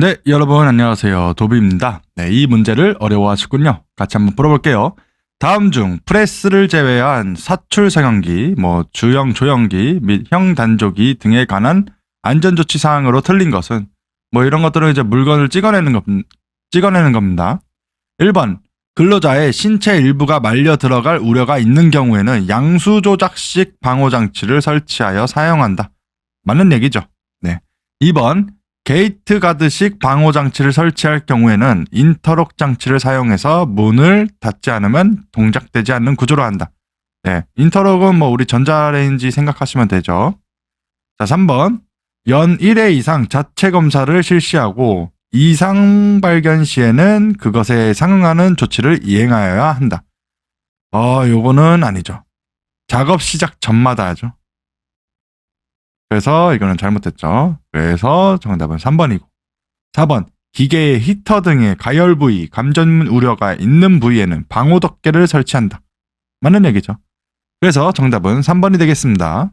네, 여러분 안녕하세요. 도비입니다. 네, 이 문제를 어려워하시군요. 같이 한번 풀어볼게요. 다음 중 프레스를 제외한 사출 상용기, 뭐 주형 조형기 및 형 단조기 등에 관한 안전 조치 사항으로 틀린 것은 뭐 이런 것들은 이제 물건을 찍어내는 겁, 찍어내는 겁니다. 1번 근로자의 신체 일부가 말려 들어갈 우려가 있는 경우에는 양수 조작식 방호 장치를 설치하여 사용한다. 맞는 얘기죠. 네. 2번 게이트 가드식 방호 장치를 설치할 경우에는 인터록 장치를 사용해서 문을 닫지 않으면 동작되지 않는 구조로 한다. 네. 인터록은 뭐 우리 전자레인지 생각하시면 되죠. 자, 3번. 연 1회 이상 자체 검사를 실시하고 이상 발견 시에는 그것에 상응하는 조치를 이행하여야 한다. 어, 요거는 아니죠. 작업 시작 전마다 하죠. 그래서 이거는 잘못됐죠. 그래서 정답은 3번이고. 4번. 기계의 히터 등의 가열 부위, 감전 우려가 있는 부위에는 방호 덮개를 설치한다. 맞는 얘기죠. 그래서 정답은 3번이 되겠습니다.